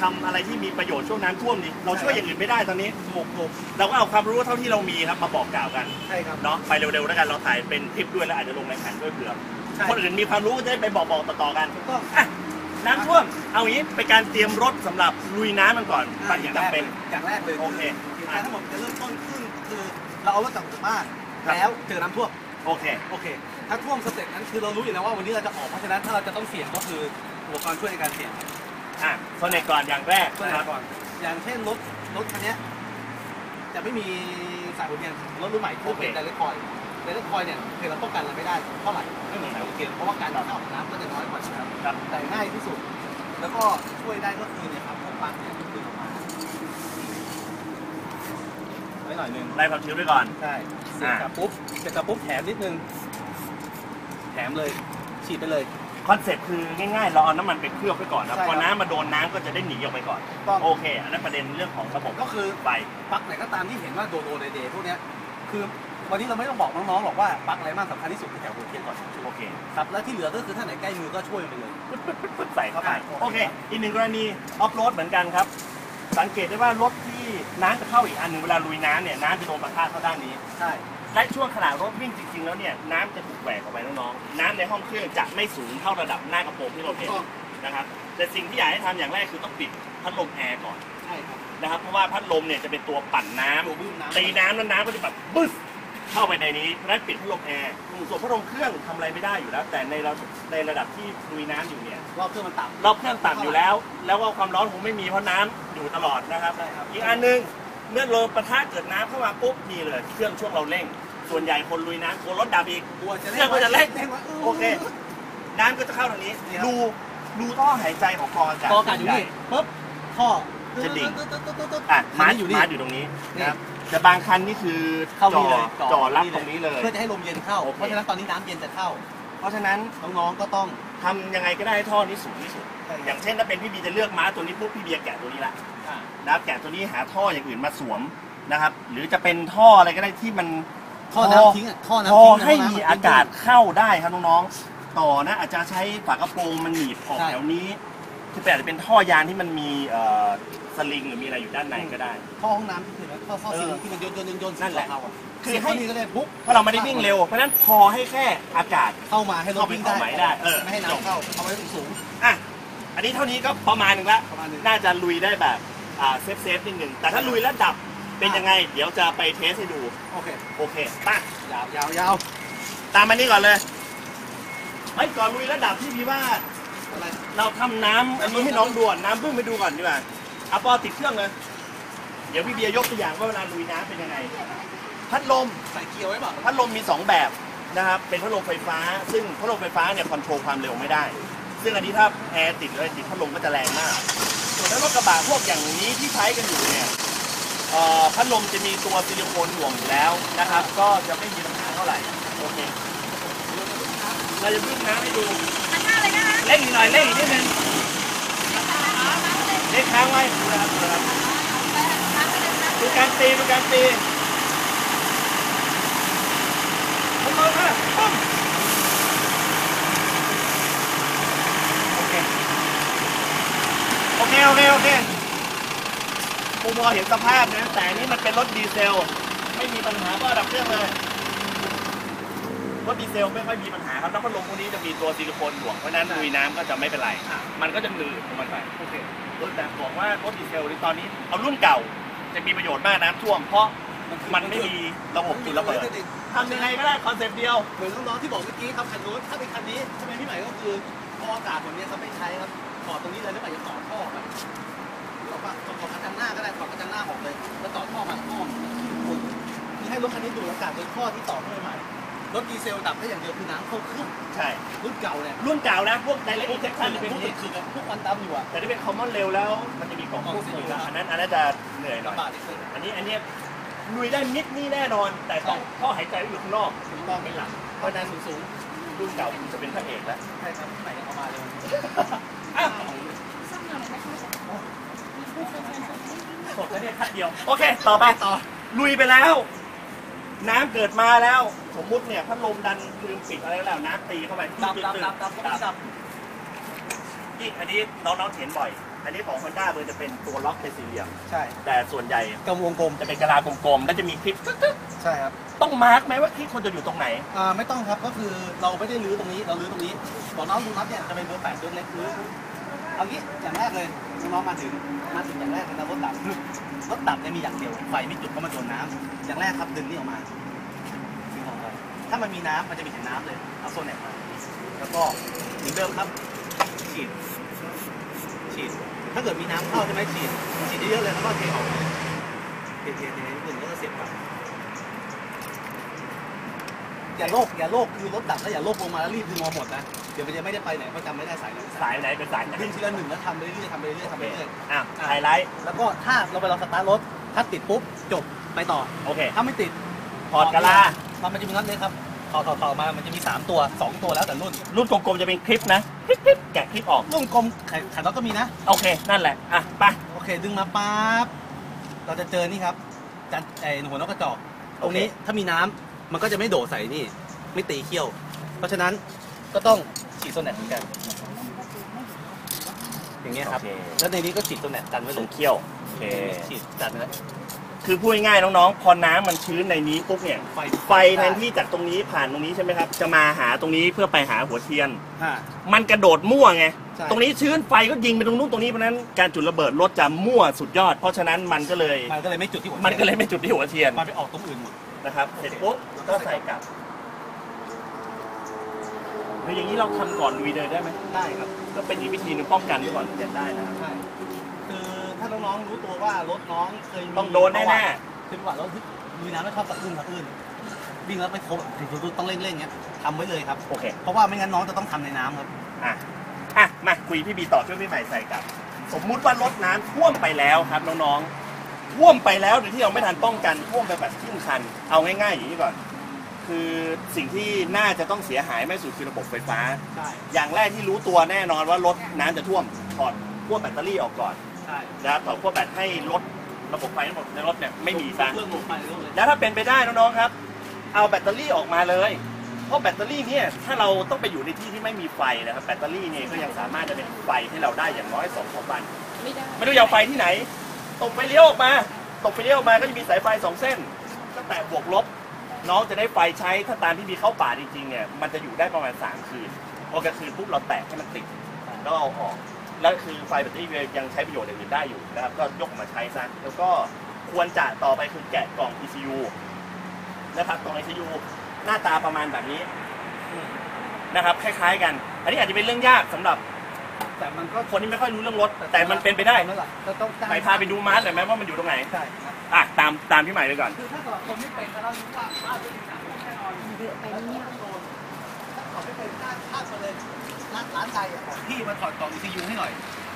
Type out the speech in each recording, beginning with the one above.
ทำอะไรที่มีประโยชน์ช่วงน้ำท่วมดิเราช่วยอย่างอื่นไม่ได้ตอนนี้ถูกถูกเราก็เอาความรู้เท่าที่เรามีครับมาบอกกล่าวกันใช่ครับเนาะไปเร็วๆแล้วกันเราถ่ายเป็นคลิปด้วยแล้วอาจจะลงในแผ่นด้วยเผื่อใช่ คนอื่นมีความรู้ก็จะได้ไปบอกๆต่อๆกันถูกต้อง อะน้ำท่วมเอางี้เป็นการเตรียมรถสำหรับลุยน้ำมันก่อนอ่าปัจจำเป็น อย่างแรกเลยโอเคเหตุการณ์ทั้งหมดจะเริ่มต้นขึ้นคือเราเอารถจากหมู่บ้านครับ แล้วเจอน้ำท่วมโอเค โอเค ถ้าท่วมสเต็ปนั้นคือเรารู้อยู่แล้วว่าวันนี้เราจะออกเพราะฉะนั้นถ้าเราจะต้องเสี่ยงก็คืออุปกรณ์ช่วยในการเสี่ยง อะโซเนตก่อนอย่างแรกช่วยนะครับก่อน อย่างเช่นรถรถคันเนี้ยจะไม่มีสายหัวเทียนรถรุ่นใหม่ที่เป็นไดเรกคอยไดเรกคอยเนี่ยคือเราป้องกันอะไรไม่ได้เท่าไหร่ไม่เหมือนสายหัวเทียนเพราะว่าการเข้าของน้ำก็จะน้อยกว่าอยู่แล้วครับแต่ง่ายที่สุด แล้วก็ช่วยได้ก็คือเนี่ยครับพวกปลั๊กเนี่ยดึงออกมาไว้หน่อยนึงไล่ความชื้นไว้ก่อน ใช่เสร็จกับปุ๊บเสร็จกับปุ๊บแถมนิดนึงแถมเลยฉีดไปเลย คอนเซ็ปต์คือง่ายๆเราเอาน้ำมันไปเคลือบไว้ก่อนนะใช่ครับพอน้ำมาโดนน้ำก็จะได้หนีออกไปก่อนต้อง โอเคอันนั้นประเด็นเรื่องของระบบก็คือไฟ ปลั๊กไหนก็ตามที่เห็นว่าโดโดเดเดพวกเนี้ยคือวันนี้เราไม่ต้องบอกน้องๆหรอกว่าปลั๊กอะไรมากสำคัญที่สุดคือแถวหัวเทียนก่อนโอเคครับแล้วที่เหลือก็คือถ้าไหนใกล้มือก็ช่วยมันไปเลย ปึ๊บใส่เข้าไป อะโอเค อีกหนึ่งกรณีออฟโรดเหมือนกันครับ สังเกตได้ว่ารถที่น้ำจะเข้าอีกอันหนึ่งเวลาลุยน้ำเนี่ยน้ำจะโดนปะทะเข้าด้านนี้ ใช่ และช่วงขณะรถวิ่งจริงๆแล้วเนี่ยน้ำจะถูกแหวกออกไปน้องๆน้ำในห้องเครื่องจะไม่สูงเท่าระดับหน้ากระโปรงที่เราเห็นนะครับแต่สิ่งที่อยากให้ทำอย่างแรกคือต้องปิดพัดลมแอร์ก่อนใช่ครับนะครับเพราะว่าพัดลมเนี่ยจะเป็นตัวปั่นน้ำ ตัวบึ้มน้ำตีน้ำแล้วน้ำก็จะแบบบึ้สเข้าไปในนี้เพราะฉะนั้นปิดพัดลมแอร์ส่วนพัดลมเครื่องทำอะไรไม่ได้อยู่แล้ว แต่ในเราในระดับที่ลุยน้ำอยู่เนี่ยรอบเครื่องมันต่ำรอบเครื่องต่ำอยู่แล้ว แล้วก็ความร้อนคงไม่มีเพราะน้ำอยู่ตลอดนะครับ ใช่ครับ อีกอันหนึงเมื่อลมปะทะเกิดน้ำเข้ามาปุ๊บนี่เลยเครื่องช่วงเราเร่ง ส่วนใหญ่คนลุยน้ำกลัวรถดับอีก กลัวจะเครื่องก็จะเร่งเร่งไว้โอเค น้ำก็จะเข้าทางนี้นี่ครับรูรูท่อหายใจของกรองอากาศกออากาศอยู่นี่ปุ๊บท่อจะดิ่งตึ๊ดตึ๊ดตึ๊ดตึ๊ดตึ๊ดอะคัมานนี้อยู่นี่มาอยู่ตรงนี้นะครับแต่บางคันนี่คือเข้าจ่อนี่เลยจ่อรับตรงนี้เลย เพื่อจะให้ลมเย็นเข้าโอเคเพราะฉะนั้นตอนนี้น้ำเย็นจะเข้า เพราะฉะนั้นน้องๆก็ต้องทำยังไงก็ได้ให้ท่อนี้สูงที่สุด อย่างเช่นถ้าเป็นพี่บีจะเลือกม้าตัวนี้ปุ๊บพี่เบียร์แกะตัวนี้ละอ่านะครับแกะตัวนี้หาท่ออย่างอื่นมาสวมนะครับ หรือจะเป็นท่ออะไรก็ได้ที่มัน ท่อน้ำทิ้งอะท่อน้ำพอทิ้งให้น้ำมีอากาศเข้าได้ครับน้องๆ ต่อนะอาจจะใช้ฝากระโปรงมันหนีบออกใช่ แถวนี้ที่เป็นอาจจะเป็นท่อยางที่มันมีเอ่อสลิงหรือมีอะไรอยู่ด้านในก็ได้ ท่อห้องน้ำที่เห็นไหมท่อท่อเอซีอที่มันโยนโยนโยนโยนนั่นแหละเข้าอะคืคืออให้ให้นี่ก็เลยปุ๊บเพราะเราไม่ได้วิ่งเร็วเพราะฉะนั้นพอให้แค่อากาศ เข้ามาให้รถเข้าไปวิ่งเข้าไหมได้เออ ไม่ให้น้ำเข้าเอาไว้สูงอะอันนี้เท่านี้ก็ประมาณหนึ่งละ ประมาณหนึง น่าจะลุยได้แบบอ่าเซฟเซฟนิดหนึ่งแต่ถ้าลุยแล้วดับ เป็นยังไง เดี๋ยวจะไปเทสให้ดู โอเค โอเคไป่ะยาวยาวยาวตามมานี่ก่อนเลยไอ้ยก่อนลุยแล้วดับพี่พี่ว่า อะไร เราทำน้ำอันนี้ให้น้องด่วนน้ำบึ้มไปดูก่อนดีกว่าเอาปอติดเครื่องเลย เดี๋ยวพี่เบียร์ยกตัวอย่างว่าเวลาลุยน้ำเป็นยังไง พัดลม ใส่เกียร์ไว้เปล่าพัดลมมี 2 แบบนะครับ เป็นพัดลมไฟฟ้า ซึ่งพัดลมไฟฟ้าเนี่ยคอนโทรลความเร็วไม่ได้ ซึ่งอันนี้ถ้าแอร์ติดเลยติดพัดลมก็จะแรงมาก ส่วนถ้ารถกระบะพวกอย่างนี้ที่ใช้กันอยู่เนี่ยเอ่อ พัดลมจะมีตัวซิลิโคนห่วงอยู่แล้วนะครับ ก็จะไม่มีปัญหาเท่าไหร่โอเคเราจะพึ่งน้ำให้ดูหันหน้าเลยนะคะเร่งอีกหน่อยเร่งอีกนิดนึงเร่งค้างไว้ดูนะครับดูนะครับดูการตีดูการตีลงมาปุ้มโอเคโอเคโอเคโอเค กูมองเห็นสภาพนะ แต่อันนี้มันเป็นรถดีเซล ไม่มีปัญหาก็ดับเครื่องเลย รถดีเซลไม่ค่อยมีปัญหาครับ แล้วพัดลมพวกนี้จะมีตัวซิลิโคนห่วง เพราะฉะนั้นลุยน้ำก็จะไม่เป็นไร มันก็จะหนืดของมันไปโอเครถแต่บอกว่ารถดีเซลในตอนนี้ เอารุ่นเก่าจะมีประโยชน์มากน้ำท่วม เพราะมันไม่มีระบบจุดระเบิดทำยังไงก็ได้คอนเซ็ปต์เดียว เหมือนน้องๆที่บอกเมื่อกี้ครับคันนู้นถ้าเป็นคันนี้ใช่ไหมพี่ใหม่ก็คือพออากาศแบบนี้เขาไม่ใช้ครับถอดตรงนี้เลยแล้วไปจะต่อท่อไป บอกว่าถอดกระจังหน้าก็ได้ถอดกระจังหน้าออกเลย แล้วต่อท่อมาท่อคุณนี่ให้รถคันนี้ดูดอากาศโดยท่อที่ต่อเข้าไปใหม่ รถดีเซลดับได้อย่างเดียวคือน้ำเข้าเครื่องใช่ รุ่นเก่าเนี่ยรุ่นเก่านะ พวกไดเรกอิกเจคชั่นเป็นพวกนี้คือพวกควันดำอยู่อะแต่ที่เป็นคอมมอนเร็วแล้ว มันจะมีกล่องควบคุมอยู่อันนั้นอันนั้นจะเหนื่อยหน่อย ลำบากนิดนึงอันนี้อันนี้ลุยได้มิดนี่แน่นอน แต่ต้องท่อหายใจอยู่ข้างนอกถูกต้องไม่หลับเพราะฉะนั้นสูงๆรุ่นเก่าจะเป็นพระเอกแล้ว ใช่ครับใหม่เอามาเลย อ้าว ซ่อมหน่อยนะคะ สดแล้วเนี่ยคัดเดียว โอเค ต่อไปต่อ ลุยไปแล้ว น้ำเกิดมาแล้ว สมมุติเนี่ยพัดลมดันลืมปิดอะไรแล้วน้ำตีเข้าไปดับดับดับดับดับดับนี่อันนี้น้องๆเห็นบ่อย อันนี้ของ Honda มันจะเป็นตัวล็อกเป็นสี่เหลี่ยม ใช่แต่ส่วนใหญ่กลมวงกลมจะเป็นกะลากลมๆแล้วจะมีคลิปใช่ครับต้องมาร์กไหมว่าคลิปควรจะอยู่ตรงไหน อ่าไม่ต้องครับก็คือเราไม่ได้รื้อตรงนี้เรารื้อตรงนี้บอกน้องดูนัดเนี่ยจะเป็นเบอร์แปดเบอร์เล็กรื้อ เอางี้อย่างแรกเลยน้องๆมาถึงมาถึงอย่างแรกเลยนะรถดับรถดับเนี่ยมีอย่างเดียวไฟไม่จุดเพราโดนน้ำอย่างแรกครับดึงนี่ออกมาดึงออกมาถ้ามันมีน้ำมันจะมีเห็นน้ำเลยเอาโซนแหนบมาแล้วก็เหมือนเดิมครับฉีดฉีด ถ้าเกิดมีน้ำเข้าใช่ไหมฉีดฉีดเยอะๆเลยแล้วก็เทออกเทเทเทนิดนึงแล้วก็เสียบกลับ อย่าโลกอย่าโลกคือรถดับแล้วอย่าโลกลงมาแล้วรีบดึงออกหมดนะเดี๋ยวมันจะไม่ได้ไปไหนเพราะจำไม่ได้สายไหนสายไหนเป็นสายไหนดึงทีละหนึ่งแล้วทำไปเรื่อยๆทำไปเรื่อยๆทำไปเรื่อยอะไฮไลท์ๆแล้วก็ถ้าเราไปลองสตาร์ทรถถ้าติดปุ๊บจบไปต่อโอเคถ้าไม่ติดถอดกะลามันมันจะมีน็อตเลยครับถอดถอดถอดมามันจะมี 3 ตัว 2 ตัวแล้วแต่รุ่น รุ่นกลมๆจะเป็นคลิปนะคลิปคลิปแกะคลิปออกรุ่นกลมไข่ไข่น็อตก็มีนะ โอเค นั่นแหละ อะไปโอเค ดึงมาปั๊บเราจะเจอนี่ครับจันไอหัวนกกระจอก ตรงนี้ถ้ามีน้ำ มันก็จะไม่โดดใส่นี่ ไม่ตีเขี้ยว เพราะฉะนั้นก็ต้องฉีดโซนแนตเหมือนกัน อย่างเงี้ยครับ โอเค แล้วในนี้ก็ฉีดโซนแนตกันไว้ตเลรงยเขี้ยวโอเคฉีดจัดไว้แล้วคือพูดง่ายๆน้องๆ พอน้ำมันชื้นในนี้ปุ๊บเนี่ย ไฟไฟแทนที่จากตรงนี้ผ่านตรงนี้ใช่ไหมครับ จะมาหาตรงนี้เพื่อไปหาหัวเทียน อ่า มันกระโดดมั่วไง ใช่ ตรงนี้ชื้นไฟก็ยิงไปตรงนู้นตรงนี้เพราะฉะนั้นการจุดระเบิดรถจะมั่วสุดยอด เพราะฉะนั้นมันก็เลย มันก็เลยไม่จุดที่หัวมันก็เลยไม่จุดที่หัวเทียน มันไปออกตรงอื่นหมด นะครับ เสร็จปุ๊บก็ใส่กลับคืออย่างนี้เราทำก่อนลุยเลยได้ไหมได้ครับก็เป็นอีกวิธีหนึงป้องกันไว้ก่อนเจ็บได้นะครับ ใช่คือถ้าน้องๆรู้ตัวว่ารถน้องเคยมีต้องโดนแน่ๆคือว่ารถที่ลุยน้ำไม่ชอบตะอื้นตะอื้นวิ่งแล้วไม่ครบถึงต้องเร่งๆเงี้ยทำไว้เลยครับ ๆโอเค เพราะว่าไม่งั้นน้องจะต้องทำในน้ำครับ อะ อะ มาคุยพี่บีต่อช่วยพี่ใหม่ใส่กลับ สมมุติว่ารถน้ำท่วมไปแล้วครับน้องๆ ท่วมไปแล้วโดยที่เราไม่ทันป้องกันท่วมไปแบบครึ่งคัน เอาง่ายๆอย่างนี้ก่อน คือสิ่งที่น่าจะต้องเสียหายไม่สุดคือระบบไฟฟ้า ใช่อย่างแรกที่รู้ตัวแน่นอนว่ารถน้ำจะท่วมถอดขั้วแบตเตอรี่ออกก่อนใช่นะครับถอดขั้วแบตให้รถระบบไฟทั้งหมดในรถเนี่ยไม่มีซะ เครื่องลงไปเลย แล้วถ้าเป็นไปได้น้องๆครับ เอาแบตเตอรี่ออกมาเลย เพราะแบตเตอรี่เนี่ยถ้าเราต้องไปอยู่ในที่ที่ไม่มีไฟนะครับแบตเตอรี่เนี่ยก็ยังสามารถจะเป็นไฟให้เราได้อย่างน้อยสองสามวัน ไม่ได้ ไม่รู้จะเอาไฟที่ไหน ตกไฟเลี้ยวออกมาตกไฟเลี้ยวออกมาก็จะมีสายไฟสองเส้นตั้งแต่บวกลบ น้องจะได้ไฟใช้ถ้าตามที่มีเข้าป่าจริงๆเนี่ยมันจะอยู่ได้ประมาณสามคืนพอกลางคืนปุ๊บเราแตะให้มันติดแล้วเอาออกแล้วคือไฟแบตเตอรี่ยังใช้ประโยชน์อย่างอื่นได้อยู่นะครับก็ยกมาใช้ซะแล้วก็ควรจะต่อไปคือแกะกล่อง ECU นะครับกล่อง ECU หน้าตาประมาณแบบนี้นะครับคล้ายๆกัน อันนี้อาจจะเป็นเรื่องยากสำหรับ แต่มันก็คนที่ไม่ค่อยรู้เรื่องรถแต่มันเป็นไปได้ นั่นแหละเราต้องจ้งไปพาไปดูมาร์ทหน่อยไหมว่ามันอยู่ตรงไหนใช่ครับ อะตามตามพี่ใหม่ไปก่อน คือถ้าเกิดคนไม่เป็นแล้วเรารู้ว่าบ้านเป็นหนักแน่นอนเยอะไปเนี่ยเขาไม่เป็นข้างข้างมาเลยร้านร้านใจอะบอกพี่มาถอดกล่อง ECU ให้หน่อย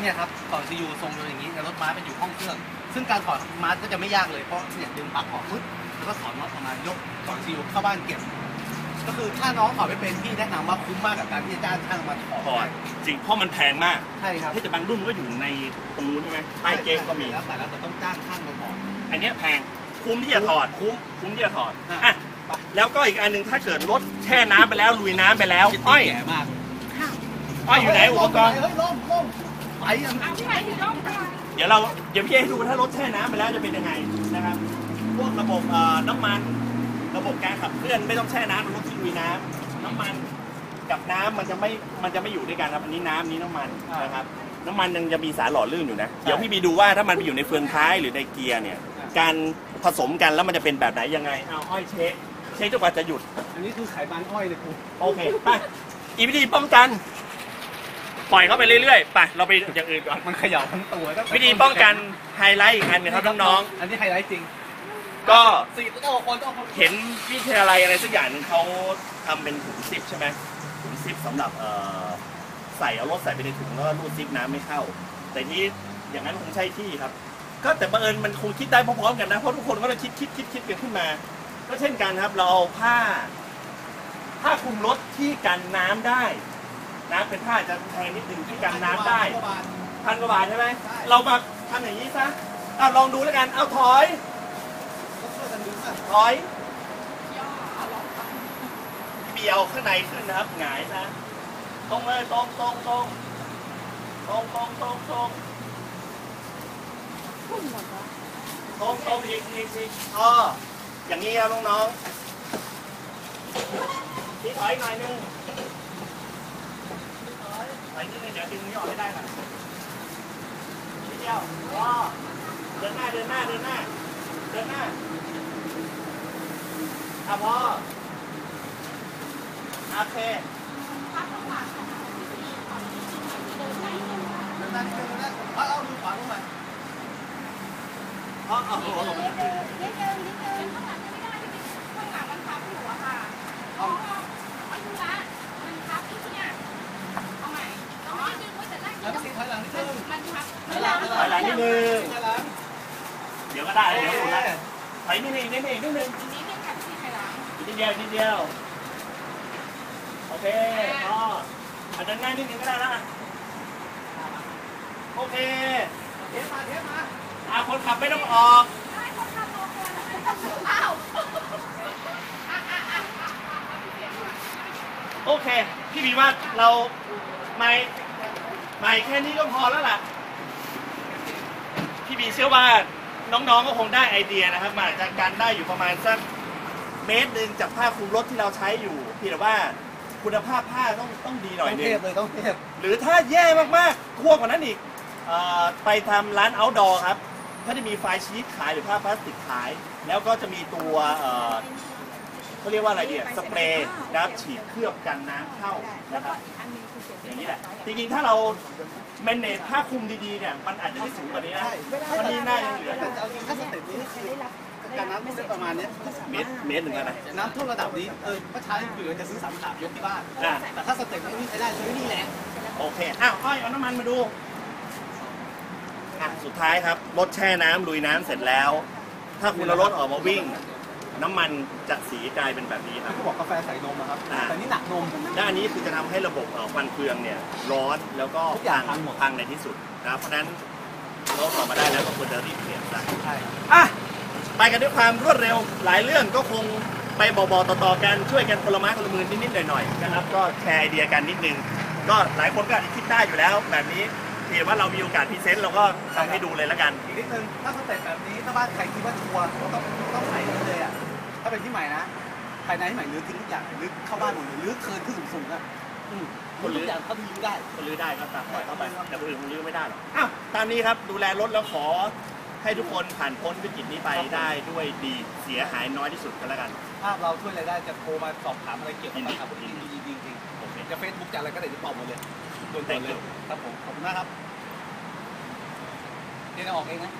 เนี่ยครับกล่อง ECU ทรงเป็นอย่างนี้แต่รถม้าเป็นอยู่ห้องเครื่อง ซึ่งการถอดม้าก็จะไม่ยากเลยเพราะเนี่ยดึงปลั๊กออกปึ๊บแล้วก็ถอดน็อตออกมายกกล่อง ECU เข้าบ้านเก็บ ก็คือถ้าน้องถอดไม่เป็นพี่แนะนำว่าคุ้มมากกับการที่จะจ้างช่างมาถอดถอดจริงเพราะมันแพงมากใช่ครับที่แต่บางรุ่นมันก็อยู่ในตรงนู้นใช่ไหมใต้เกมก็มีแล้วแต่แล้วแต่ต้องจ้างช่างมาถอดอันเนี้ยแพงคุ้มที่จะถอดคุ้มคุ้มที่จะถอดอะอะแล้วก็อีกอันหนึ่งถ้าเกิดรถแช่น้ำไปแล้วลุยน้ำไปแล้วอ้อยแก่มากอ้อยอยู่ไหนอุปกรณ์เฮ้ยล่มล่มไปอะเอาที่ไหนถึงร่องก่อนเดี๋ยวเราเดี๋ยวพี่ให้ดูถ้ารถแช่น้ำไปแล้วจะเป็นยังไงนะครับพวกระบบเอ่อน้ำมัน ระบบการขับเคลื่อนไม่ต้องแช่น้ำเป็นรถที่ลุยน้ำน้ำมันกับน้ำมันจะไม่มันจะไม่อยู่ด้วยกันครับอันนี้น้ำอันนี้น้ำมันนะครับน้ำมันยังจะมีสารหล่อลื่นอยู่นะเดี๋ยวพี่บีดูว่าถ้ามันไปอยู่ในเฟืองท้ายหรือในเกียร์เนี่ย การผสมกันแล้วมันจะเป็นแบบไหนยังไงเอาอ้อยเช็คเช็คจนกว่าจะหยุดอันนี้คือไขมันอ้อยเลยครูโอเคไปอีกวิธีป้องกัน ปล่อยเข้าไปเรื่อยๆไปเราไปอย่างอื่นก่อนมันเขย่าทั้งตัวตั้งแต่วิธีป้องกันไฮไลท์อีกอันหนึงครับน้องอันนี้ไฮไลท์จริงๆ ก็สี่ตัวคนต้องคนเห็นวิทยาลัยอะไรสักอย่างหนึงเขาทำเป็นถุงซิปใช่ไหมถุงซิปสำหรับเอ่อใส่เอารถใส่ไปในถุงแล้วก็รูดซิปน้ำไม่เข้า แต่ที่อย่างนั้นคงใช่ที่ครับ ก็แต่บังเอิญมันคงคิดได้พร้อมๆกันนะเพราะทุกคนก็จะคิดคิดคิดคิดกันขึ้นมา ก็เช่นกันครับเราเอาผ้า ผ้าคลุมรถที่กันน้ำได้นะเป็นผ้าจะแพงนิดนึงที่กันน้ำได้ พันกว่าบาทใช่ไหมใช่เรามาทำอย่างนี้ซะเอาลองดูแล้วกัน เอาถอย ก็ช่วยกันดึงอะ ถอยเบียวข้างในขึ้นนะครับ หงายซะตรงเลยตรงตรงตรงตรงตรงตรงตรงคุณเหรอคะตรงตรงอีกอีกอีกอ๋ออย่างนี้ครับน้องๆพี่ถอยหน่อยนึงถอยนิดนึงเดี๋ยวดึงนี้ออกให้ได้ก่อนนิดเดียวรอเดินหน้าเดินหน้าเดินหน้าเดินหน้า อะพอโอเคพักข้างหลังของพี่ขอเดินไปเดินมาเดินหน้านิดนึงนะเอาเอามือขวาลงมาอ๋ออ๋ออ๋อนิดนึงนิดนึงนิดนึงข้างหลังยังไม่ได้ข้างหลังมันทับอยู่อะค่ะอ๋อมันทุละมันทับที่เนี่ยเอาใหม่เอาไม่ดึงไว้แต่แรกแล้วก็สิถอยหลังนิดนึงมันทับถอยหลังถอยหลังนิดนึงถอยหลังเดี๋ยวก็ได้เดี๋ยวดู นะถอยนิดนึงนิดนึงนิดนึงนิดนึงค่ะพี่ไทยหลังอีกนิดเดียวนิดเดียว โอเคอ๋ออาจจะง่ายนิดนึงก็ได้ละโอเคเทปมาเทปมาอาคนขับไม่ต้องออกได้คนทำโลโก้แล้วอ้าวโอเค พี่บีว่าเราไม่ไม่แค่นี้ก็พอแล้วล่ะ พี่บีเชื่อว่า น้องๆก็คงได้ไอเดียนะครับมาจากการได้อยู่ประมาณสักเมตรหนึ่งจากผ้าคลุมรถที่เราใช้อยู่เพี่แต่ว่าคุณภาพผ้าต้องต้องดีหน่ต้ออยงหนึเทงปเลยต้องเทปหรือถ้าแย่มากๆทั่วกว่านั้นอีกเออไปทำร้าน outdoor ครับเขาจะมีไฟล์ชีตขายหรือผ้าพลาสติกขาย แล้วก็จะมีตัวเอ่อเขาเรียกว่าอะไรดีอะสเปรย์นะครับฉีดเคลือบกันน้ำเข้านะครับอย่างนี้แหละจริงๆ ถ้าเรา แมนเนจผ้าคลุมดีๆเนี่ยมันอาจจะไม่สูงกว่านี้นะใช่มันนี่น่ายังเหลือแต่เอาจริงถ้าสเต็ปนี้คือการน้ำท่วมได้ประมาณเนี้ยเมตรเมตรหนึ่งแล้วนะน้ำท่วมระดับนี้เออก็ใช้เผื่อจะซื้อสามสามยกที่บ้านอะแต่ถ้าสเต็ปนี้ใช้ได้ซื้อนี่แหละโอเคอ้าวอ้อยเอาน้ำมันมาดูอะสุดท้ายครับรถแช่น้ำลุยน้ำเสร็จแล้ว ถ้าคุณเอารถออกมาวิ่ง น้ำมันจะสีกลายเป็นแบบนี้ครับ เขาบอกกาแฟใส่นมอะครับ อ่า แต่นี่หนักนมและอันนี้คือจะทำให้ระบบเอ่อควันเฟืองเนี่ยร้อนแล้วก็ทุกอย่างพังหมด พังในที่สุดนะครับเพราะฉะนั้นรถออกมาได้แล้วก็ควรจะรีบเปลี่ยนซะใช่อะไปกันด้วยความรวดเร็วหลายเรื่องก็คงไปบอกๆต่อๆกันช่วยกันคนละไม้คนละมือนิดๆหน่อยๆนะครับก็แชร์ไอเดียกันนิดนึงก็หลายคนก็อาจจะคิดได้อยู่แล้ว แบบนี้เพียงว่าเรามีโอกาสพรีเซนต์เราก็ทำให้ดูเลยแล้วกัน อีกนิดนึงถ้าสเต็ปแบบนี้ถ้าบ้านใครคิดว่าชัวร์ต้องต้องใส่นี่เลยอะ ถ้าเป็นที่ใหม่นะภายในที่ใหม่รื้อทิ้งทุกอย่างรื้อเข้าบ้านหมดเลยรื้อเคินขึ้นสูงๆอะอืมคนทุกอย่างเขารื้อได้ คนรื้อได้ก็ตัดปล่อยเข้าไปแต่คนอื่นคงรื้อไม่ได้หรอกอ้าวตามนี้ครับดูแลรถแล้วขอให้ทุกคนผ่านพ้นวิกฤตนี้ไปได้ด้วยดีเสียหายน้อยที่สุดก็แล้วกันถ้าเราช่วยอะไรได้จะโทรมาสอบถามอะไรเกี่ยวกับยินดีราคาบนที่ดีจริงโอเค ๆจะเฟซบุ๊กจะอะไรก็ได้จะตอบหมดเลยโดนตัวเลยครับผมขอบคุณมากครับเดี๋ยวจะออกเองนะ